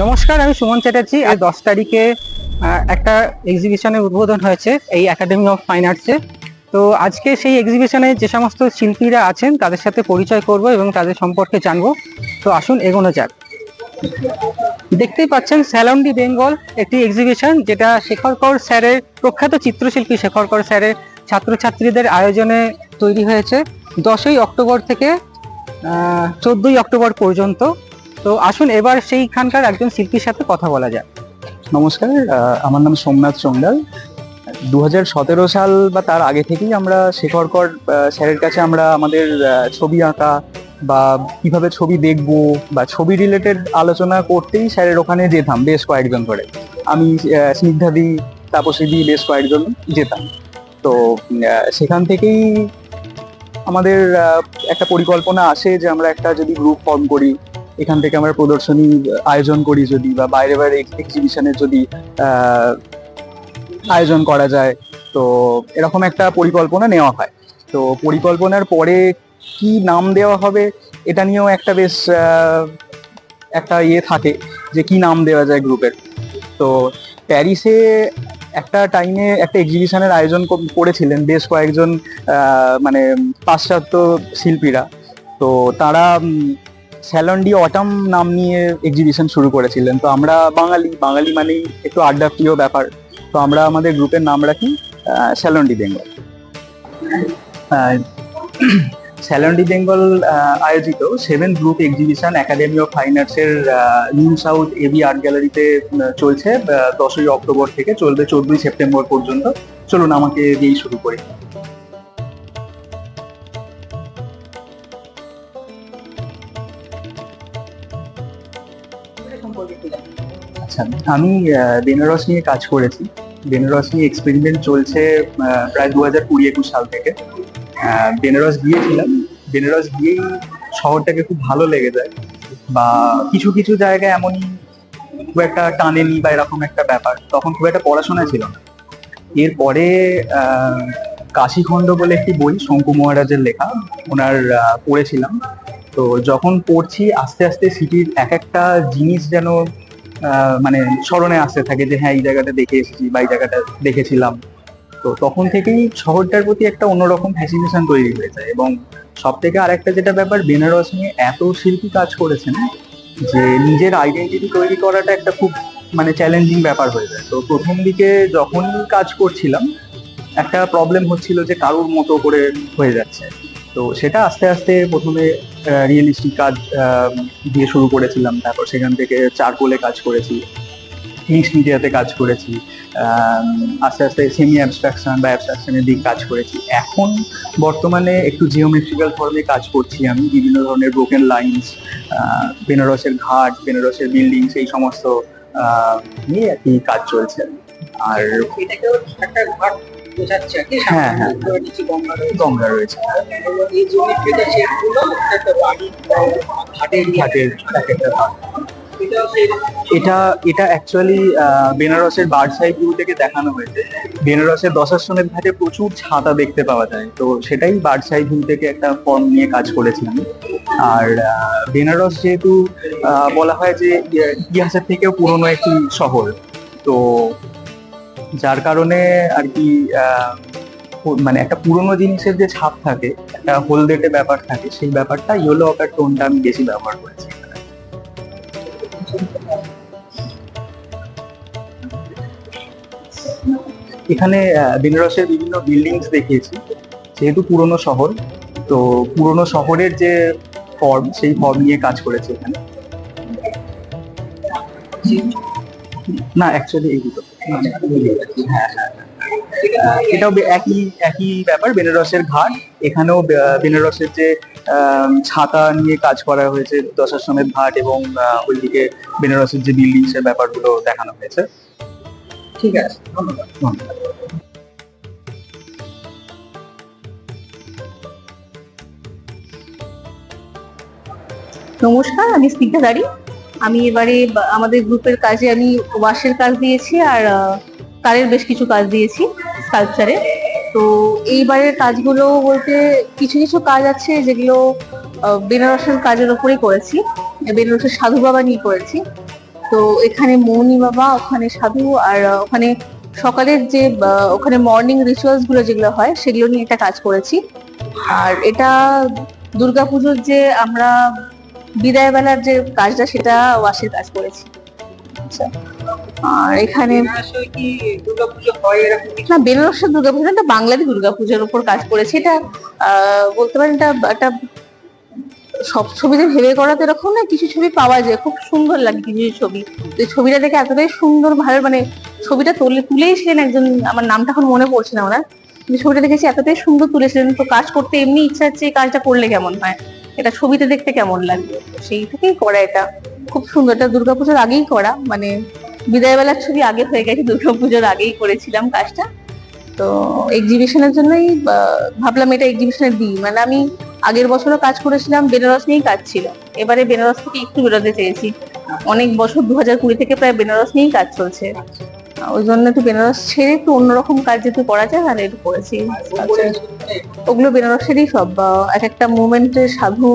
নমস্কার, আমি সুমন চ্যাটার্জি। আর দশ তারিখে একটা এক্সিবিশনের উদ্বোধন হয়েছে, এই একাডেমি অফ ফাইন আর্টসে তো আজকে সেই এক্সিবিশনে যে সমস্ত শিল্পীরা আছেন, তাদের সাথে পরিচয় করব এবং তাদের সম্পর্কে জানব। তো আসুন, এগোনো যাক। দেখতেই পাচ্ছেন স্যালন্ডি বেঙ্গল একটি এক্সিবিশন যেটা শেখর কর স্যারের, প্রখ্যাত চিত্রশিল্পী শেখর কর স্যারের ছাত্রছাত্রীদের আয়োজনে তৈরি হয়েছে। দশই অক্টোবর থেকে চোদ্দই অক্টোবর পর্যন্ত। তো আসুন এবার সেইখানকার একজন শিল্পীর সাথে কথা বলা যাক। নমস্কার আমার নাম সোমনাথ চন্ডাল। দু সাল বা তার আগে থেকেই আমরা শেখরকর আহ, স্যারের কাছে আমরা আমাদের ছবি আঁকা বা কীভাবে ছবি দেখব বা ছবি রিলেটেড আলোচনা করতেই স্যারের ওখানে যেতাম বেশ কয়েকজন করে। আমি স্নিগ্ধাদি তাপসীদি বেশ কয়েকজন যেতাম। তো সেখান থেকেই আমাদের একটা পরিকল্পনা আসে যে আমরা একটা যদি গ্রুপ ফর্ম করি এখান থেকে আমরা প্রদর্শনী আয়োজন করি যদি, বা বাইরে বাইরে এক্সিবিশনের যদি আয়োজন করা যায়। তো এরকম একটা পরিকল্পনা নেওয়া হয়। তো পরিকল্পনার পরে কি নাম দেওয়া হবে, এটা নিয়েও একটা বেশ একটা ইয়ে থাকে যে কি নাম দেওয়া যায় গ্রুপের। তো প্যারিসে একটা টাইমে একটা এক্সিবিশনের আয়োজন করেছিলেন বেশ কয়েকজন মানে পাশ্চাত্য শিল্পীরা। তো তারা স্যালন্ডি অটাম নাম নিয়ে এক্সিবিশন শুরু করেছিলেন। তো আমরা বাঙালি বাঙালি মানেই একটু আড্ডা প্রিয় ব্যাপার। তো আমরা আমাদের গ্রুপের নাম রাখি স্যালন্ডি বেঙ্গল স্যালন্ডি বেঙ্গল আয়োজিত seven group exhibition academy of fine আর্টসের নিউ সাউথ এবি আর্ট গ্যালারিতে চলছে দশই অক্টোবর থেকে চলবে চোদ্দই সেপ্টেম্বর পর্যন্ত। চলুন আমাকে দিয়েই শুরু করি। আচ্ছা আমি বেনারস নিয়ে কাজ করেছি। বেনারস নিয়ে এক্সপেরিমেন্ট চলছে প্রায় দু হাজার কুড়ি একুশ সাল থেকে। বেনারস গিয়েছিলাম। বেনারস গিয়েই শহরটাকে খুব ভালো লেগে যায়। বা কিছু কিছু জায়গায় এমনই খুব একটা টানেনি বা এরকম একটা ব্যাপার। তখন খুব একটা পড়াশোনা ছিল এরপরে আহ, কাশীখণ্ড বলে একটি বই শঙ্কু মহারাজের লেখা ওনার পড়েছিলাম। তো যখন পড়ছি আস্তে আস্তে সিটির এক একটা জিনিস যেন মানে স্মরণে আসতে থাকে যে হ্যাঁ এই জায়গাটা দেখে এসেছি বা এই জায়গাটা দেখেছিলাম। তো তখন থেকেই শহরটার প্রতি একটা অন্যরকম ফ্যাসিনেশন তৈরি হয়ে যায় এবং সব থেকে আরেকটা যেটা ব্যাপার, বেনারস নিয়ে এত শিল্পী কাজ করেছেন, যে নিজের আইডেন্টিটি তৈরি করাটা একটা খুব মানে চ্যালেঞ্জিং ব্যাপার হয়ে যায়। তো প্রথম দিকে যখনই কাজ করছিলাম, একটা প্রবলেম হচ্ছিল যে কারুর মতো করে হয়ে যাচ্ছে। তো সেটা আস্তে আস্তে প্রথমে রিয়েলিস্টিক কাজ দিয়ে শুরু করেছিলাম। তারপর সেখান থেকে চারকোলে কাজ করেছি মিক্স মিডিয়াতে কাজ করেছি আস্তে আস্তে সেমি অ্যাবস্ট্রাকশন বা অ্যাবস্ট্রাকশনের দিক কাজ করেছি। এখন বর্তমানে একটু জিওমেট্রিক্যাল ফর্মে কাজ করছি আমি, বিভিন্ন ধরনের ব্রোকেন লাইন্স বেনারসের ঘাট, বেনারসের বিল্ডিং সেই সমস্ত নিয়ে আর কি কাজ চলছে। আর বোঝাচ্ছে আর কি হ্যাঁ, হ্যাঁ। নিচে গঙ্গা রয়েছে। গঙ্গা রয়েছে। এবং এই জিওমেট্রিক্যাল শেপগুলো একটা বাড়ি ঘাটের ঘাটের একটা ঘাট। এটাও সেই এটা এটা অ্যাকচুয়ালি বেনারসের বার্ড সাই ভিউ থেকে দেখানো হয়েছে। বেনারসের দশাশ্রমের ঘাটে প্রচুর ছাতা দেখতে পাওয়া যায়। তো সেটাই বার্ড সাই ভিউ থেকে একটা ফর্ম নিয়ে কাজ করেছি আমি আর বেনারস যেহেতু আহ, বলা হয় যে ইতিহাসের থেকেও পুরনো একটি শহর তো যার কারণে আর কি মানে একটা পুরনো জিনিসের যে ছাপ থাকে, একটা হলদেটে ব্যাপার থাকে, সেই ব্যাপারটা ইয়েলো অকার টোনটা আমি বেশি ব্যবহার করেছি। এখানে বেনারসের বিভিন্ন বিল্ডিংস দেখিয়েছি। যেহেতু পুরনো শহর, তো পুরনো শহরের যে ফর্ম, সেই ফর্ম নিয়ে কাজ করেছে এখানে। না অ্যাকচুয়ালি এই দুটো। এটাও একই একই ব্যাপার বেনারসের ঘাট এখানেও বেনারসের যে ছাতা নিয়ে কাজ করা হয়েছে দশাশ্রমের ঘাট এবং ওইদিকে বেনারসের যে বিল্ডিং এর ব্যাপারগুলো দেখানো হয়েছে ঠিক আছে ধন্যবাদ ধন্যবাদ। নমস্কার আমি স্নিগ্ধা দাঁড়ি আমি এবারে আমাদের গ্রুপের কাজে আমি ওয়াশের কাজ দিয়েছি আর তারের বেশ কিছু কাজ দিয়েছি স্কাল্পচারে তো এইবারের কাজগুলো বলতে কিছু কিছু কাজ আছে যেগুলো বেনারসের কাজের ওপরেই করেছি। বেনারসের সাধু বাবা নিয়ে করেছি। তো এখানে মৌনি বাবা, ওখানে সাধু আর ওখানে সকালের যে ওখানে মর্নিং রিচুয়ালসগুলো যেগুলো হয় সেগুলো নিয়ে একটা কাজ করেছি। আর এটা দুর্গাপুজোর যে আমরা বিদায় বেলার যে কাজটা সেটা ওয়াশের কাজ করেছি। আচ্ছা আর এখানে না বেনারসের দুর্গাপুজো এটা বাঙালি দুর্গাপুজোর উপর কাজ করেছি। এটা বলতে পারেন এটা একটা সব ছবিতে ভেবে করা তো এরকম না কিছু ছবি পাওয়া যায় খুব সুন্দর লাগে কিছু ছবি। তো ছবিটা দেখে এতটাই সুন্দর ভালো মানে ছবিটা তুলে তুলেইছিলেন একজন আমার নামটা এখন মনে পড়ছে না ওনার ছবিটা দেখেছি এতটাই সুন্দর তুলেছিলেন। তো কাজ করতে এমনি ইচ্ছা হচ্ছে এই কাজটা করলে কেমন হয়? এটা ছবিতে দেখতে কেমন লাগবে সেই থেকেই করা এটা। খুব সুন্দর। এটা দুর্গাপুজোর আগেই করা। মানে বিদায় বেলার ছবি আগে হয়ে গেছে, দুর্গাপুজোর আগেই করেছিলাম কাজটা। তো এক্সিবিশনের জন্যই ভাবলাম এটা এক্সিবিশনে দিই। মানে আমি আগের বছরও কাজ করেছিলাম, বেনারস নিয়েই কাজ ছিল। এবারে বেনারস থেকে একটু বেরোতে চেয়েছি। অনেক বছর, দু কুড়ি থেকে প্রায় বেনারস নিয়েই কাজ চলছে। ওই জন্য একটু বেনারস ছেড়ে একটু অন্যরকম কাজ যেহেতু করা যায়, তাহলে একটু করেছি। আচ্ছা। ওগুলো বেনারসেরই সব এক একটা মুভমেন্টের সাধু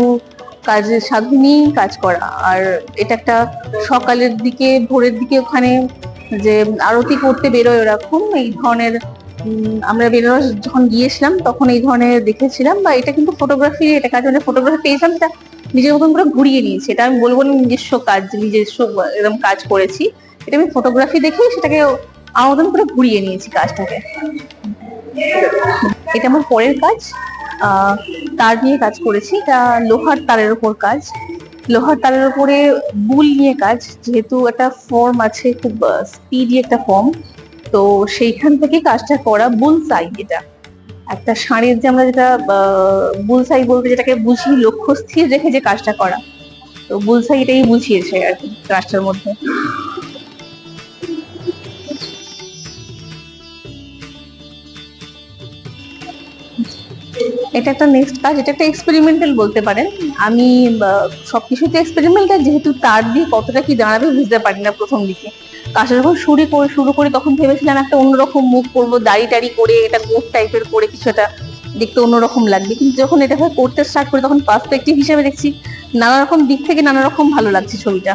কাজে, সাধু নিয়েই কাজ করা। আর এটা একটা সকালের দিকে, ভোরের দিকে ওখানে যে আরতি করতে বেরোয় ওরকম, এই ধরনের আমরা বেনারস যখন গিয়েছিলাম, তখন এই ধরনের দেখেছিলাম, বা এটা কিন্তু ফটোগ্রাফি এটা কাজ মানে ফটোগ্রাফি পেয়েছিলাম, সেটা নিজের মতন করে ঘুরিয়ে নিয়েছি। এটা আমি বলব নিজস্ব কাজ, নিজস্ব, এরকম কাজ করেছি। এটা আমি ফটোগ্রাফি দেখেই সেটাকে আমার মতন করে ঘুরিয়ে নিয়েছি কাজটাকে। এটা আমার পরের কাজ। তার নিয়ে কাজ করেছি। এটা লোহার তারের ওপর কাজ। লোহার তারের ওপরে বুল নিয়ে কাজ। যেহেতু একটা ফর্ম আছে, খুব স্পিডি একটা ফর্ম তো সেইখান থেকে কাজটা করা বুল সাই এটা। একটা শাড়ির যে আমরা যেটা বুল সাই বলতে যেটাকে বুঝি, লক্ষ্য স্থির রেখে যে কাজটা করা। তো বুলসাই এটাই বুঝিয়েছে আর কি কাজটার মধ্যে। এটা একটা নেক্সট কাজ এটা একটা এক্সপেরিমেন্টাল বলতে পারেন। আমি আহ, সবকিছুতে এক্সপেরিমেন্টাল যেহেতু তার দিয়ে কতটা কি দাঁড়াবে বুঝতে পারি না প্রথম দিকে। কাজটা যখন শুরু করে শুরু করে তখন ভেবেছিলাম একটা অন্যরকম মুখ করব দাড়ি টাড়ি করে এটা গোট টাইপের করে কিছু একটা দেখতে অন্যরকম লাগবে। কিন্তু যখন এটা করতে স্টার্ট করে তখন পার্সপেক্টিভ হিসেবে দেখছি নানা রকম দিক থেকে নানা রকম ভালো লাগছে ছবিটা।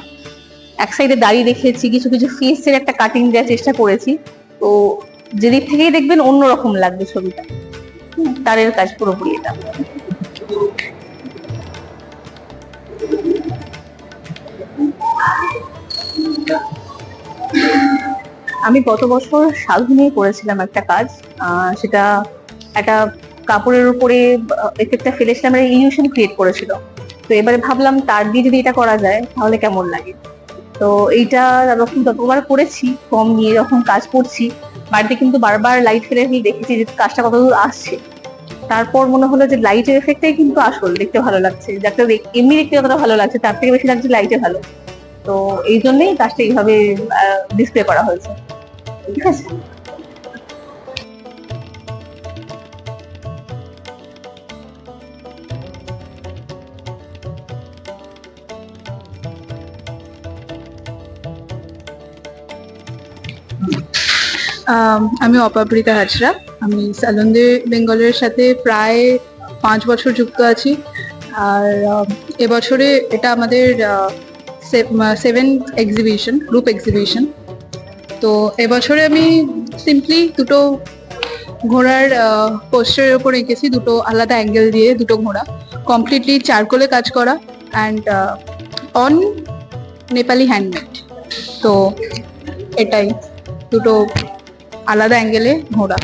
এক সাইডে দাড়ি রেখেছি কিছু কিছু ফেসের একটা কাটিং দেওয়ার চেষ্টা করেছি। তো যেদিক থেকেই দেখবেন অন্যরকম লাগবে ছবিটা। তারের কাজ পুরোপুরি এটা। আমি গত বছর সাধু নিয়ে করেছিলাম একটা কাজ সেটা একটা কাপড়ের উপরে এফেক্টটা ফেলেছিলাম একটা ইলিউশন ক্রিয়েট করেছিল। তো এবারে ভাবলাম তার দিয়ে যদি এটা করা যায়, তাহলে কেমন লাগে? তো এইটা যখন যতবার করেছি কম নিয়ে যখন কাজ করছি বাড়িতে কিন্তু বারবার লাইট ফেলে ফেলে দেখেছি যে কাজটা কতদূর আসছে। তারপর মনে হলো যে লাইটের এফেক্টটাই কিন্তু আসল, দেখতে ভালো লাগছে। যাতে এমনি দেখতে কতটা ভালো লাগছে, তার থেকে বেশি লাগছে লাইটে ভালো। তো এই জন্যই কাজটা এইভাবে ডিসপ্লে করা হয়েছে। ঠিক আছে? আম, আমি অপাবৃতা হাজরা। আমি সালন্দে বেঙ্গলের সাথে প্রায় পাঁচ বছর যুক্ত আছি। আর এবছরে এটা আমাদের সেভেন এক্সিবিশন গ্রুপ এক্সিবিশন তো এবছরে আমি সিম্পলি দুটো ঘোড়ার পোস্টারের ওপর এঁকেছি দুটো আলাদা অ্যাঙ্গেল দিয়ে দুটো ঘোড়া। কমপ্লিটলি চারকোলে কাজ করা অ্যান্ড অন নেপালি হ্যান্ডমেড তো এটাই। দুটো আলাদা অ্যাঙ্গেলে ঘোরা।